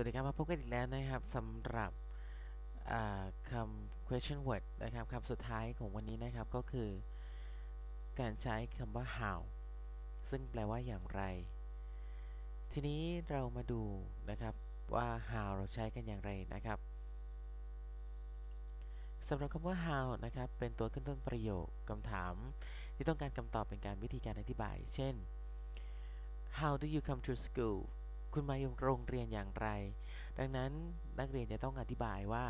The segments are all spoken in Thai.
วัสดีครับมาพบกันอีกแล้วนะครับสำหรับคำ question word นะครับคำสุดท้ายของวันนี้นะครับก็คือ การใช้คำว่า how ซึ่งแปลว่าอย่างไร ทีนี้เรามาดูนะครับว่า how เราใช้กันอย่างไรนะครับสำหรับคำว่า how นะครับเป็นตัวขึ้นต้นประโยคคำถาม ที่ต้องการคำตอบเป็นการวิธีการอธิบาย เช่น how do you come to school คุณมาโรงเรียนอย่างไร ดังนั้นนักเรียนจะต้องอธิบายว่า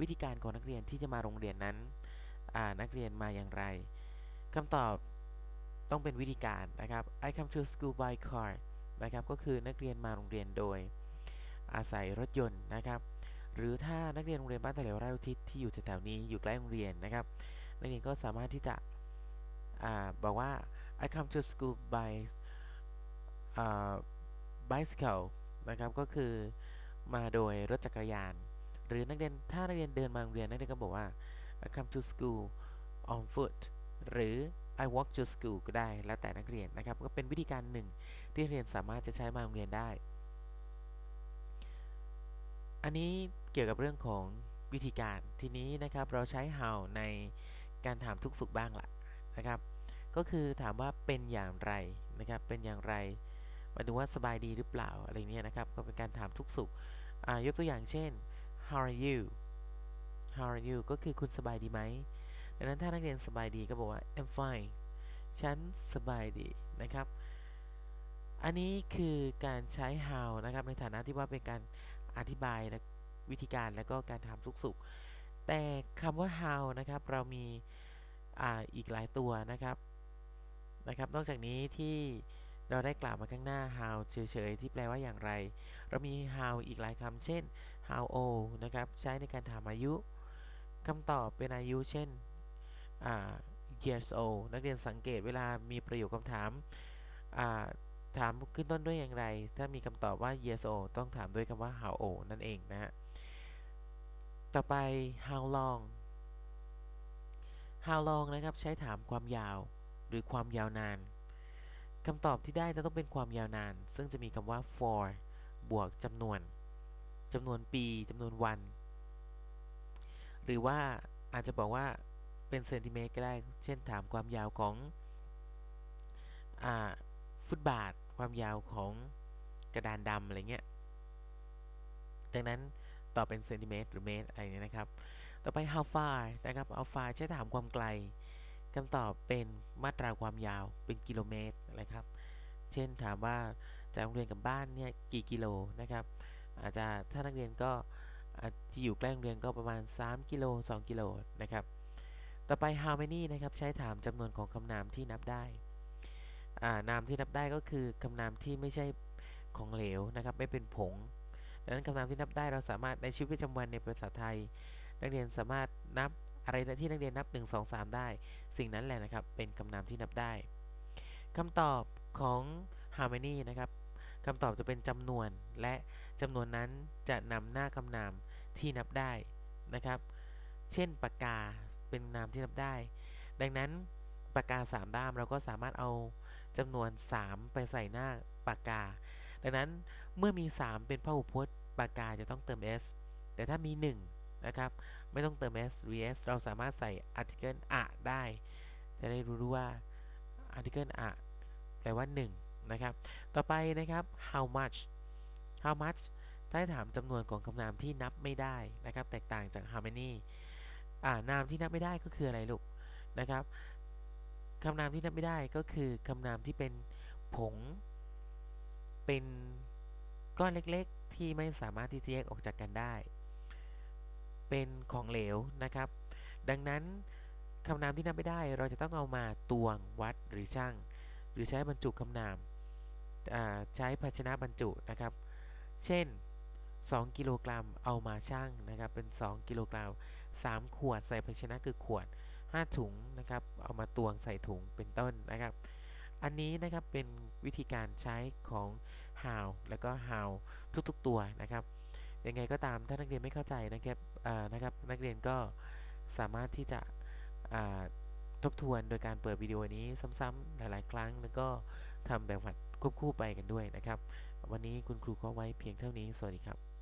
วิธีการของนักเรียนที่จะมาโรงเรียนนั้นนักเรียนมาอย่างไรคำตอบต้องเป็นวิธีการนะครับ I come to school by car นะครับก็คือนักเรียนมาโรงเรียนโดย อาศัยรถยนต์นะครับ หรือถ้านักเรียนโรงเรียนบ้านตะเหลวราชอุทิศที่อยู่แถวๆนี้อยู่ใกล้โรงเรียนนะครับ นักเรียนก็สามารถที่จะอบอกว่า I come to school by bicycle นะครับก็คือมาโดยรถจักรยาน หรือนักเรียนถ้านักเรียนเดินมาโรงเรียนนักเรียนก็บอกว่า I come to school on foot หรือ I walk to school ก็ได้แล้วแต่นักเรียนนะครับ ก็เป็นวิธีการหนึ่งที่นักเรียนสามารถจะใช้มาโรงเรียนได้ อันนี้เกี่ยวกับเรื่องของวิธีการทีนี้นะครับเราใช้ how ในการถามทุกสุขบ้างละนะครับ ก็คือถามว่าเป็นอย่างไรนะครับเป็นอย่างไร มายถึงว่าสบายดีหรือเปล่าอะไรเนี้ยนะครับ ก็เป็นการถามทุกสุขยกตัวอย่างเช่น how are you how are you ก็คือคุณสบายดีไหมดังนั้นถ้านักเรียนสบายดีก็บอกว่า I'm fine ฉันสบายดีนะครับ อันนี้คือการใช้ how นะครับในฐานะที่ว่าเป็นการอธิบายและวิธีการและก็การถามทุกสุข แต่คำว่า how นะครับ เรามีออีกหลายตัวนะครับนะครับ นอกจากนี้ที่ เราได้กล่าวมาข้างหน้า how เฉยๆ ที่แปลว่าอย่างไร เรามี how อีกหลายคำเช่น how old นะครับ ใช้ในการถามอายุคำตอบเป็นอายุเช่น years old นักเรียนสังเกตเวลามีประโยคคำถามถามขึ้นต้นด้วยอย่างไร ถ้ามีคำตอบว่า years old ต้องถามด้วยคำว่า how old นั่นเองนะฮะ ต่อไป how long how long นะครับ ใช้ถามความยาวหรือความยาวนาน คำตอบที่ได้จะต้องเป็นความยาวนาน ซึ่งจะมีคำว่า for บวกจำนวนจำนวนปีจำนวนวัน หรือว่าอาจจะบอกว่าเป็นเซนติเมตรก็ได้ เช่นถามความยาวของอฟุตบาท ความยาวของกระดานดำอะไรเงี้ย ดังนั้นตอบเป็นเซนติเมตรหรือเมตรอะไรเนี้ยนะครับ ต่อไป how far นะครับ how far ใช้ถามความไกล คำตอบเป็นมาตราความยาวเป็นกิโลเมตรนะครับ เช่นถามว่าจากโรงเรียนกับบ้านเนี่ยกี่กิโลนะครับ อาจจะถ้านักเรียนก็จะอยู่ใกล้โรงเรียนก็ประมาณ 3 กิโล 2 กิโลนะครับ ต่อไป how many นะครับ ใช้ถามจำนวนของคำนามที่นับได้ นามที่นับได้ก็คือคำนามที่ไม่ใช่ของเหลวนะครับ ไม่เป็นผง ดังนั้นคำนามที่นับได้เราสามารถในชีวิตประจำวันในภาษาไทย นักเรียนสามารถนับ อะไรที่นักเรียนนับ 1 2 3 ได้ สิ่งนั้นแหละนะครับ เป็นคำนามที่นับได้คำตอบของ how many นะครับคำตอบจะเป็นจำนวนและจำนวนนั้นจะนำหน้าคำนามที่นับได้นะครับ เช่นปากกาเป็นนามที่นับได้ ดังนั้นปากกา 3 ด้ามเราก็สามารถเอาจำนวน 3 ไปใส่หน้าปากกา ดังนั้นเมื่อมี 3 เป็นพหูพจน์ปากกาจะต้องเติม s แต่ถ้ามี 1 นะครับ ไม่ต้องเติม s หรือ s เราสามารถใส่ article อะได้ จะได้รู้ว่า article อะแปลว่า 1 นะครับ ต่อไปนะครับ how much how much ถ้าถามจำนวนของคำนามที่นับไม่ได้นะครับ แตกต่างจาก how many อ่านามที่นับไม่ได้ก็คืออะไรลูกนะครับคำนามที่นับไม่ได้ก็คือคำนามที่เป็นผง เป็นก้อนเล็กๆ ที่ไม่สามารถที่จะแยกออกจากกันได้ เป็นของเหลวนะครับ ดังนั้นคำนามที่นับไม่ได้เราจะต้องเอามาตวงวัดหรือช่างหรือใช้บรรจุคำนามใช้ภาชนะบรรจุนะครับ เช่น 2 กิโลกรัมเอามาช่างนะครับ เป็น 2 กิโลกรัม 3 ขวดใส่ภาชนะคือขวด 5 ถุงนะครับ เอามาตวงใส่ถุงเป็นต้นนะครับ อันนี้นะครับเป็นวิธีการใช้ของ how แล้วก็ how ทุกๆตัวนะครับ ยังไงก็ตามถ้านักเรียนไม่เข้าใจนะครับนะครับ นักเรียนก็สามารถที่จะทบทวนโดยการเปิดวิดีโอนี้ซ้ำๆหลาย ๆ ครั้ง แล้วก็ทำแบบหัดควบคู่ไปกันด้วยนะครับ วันนี้คุณครูก็ไว้เพียงเท่านี้ สวัสดีครับ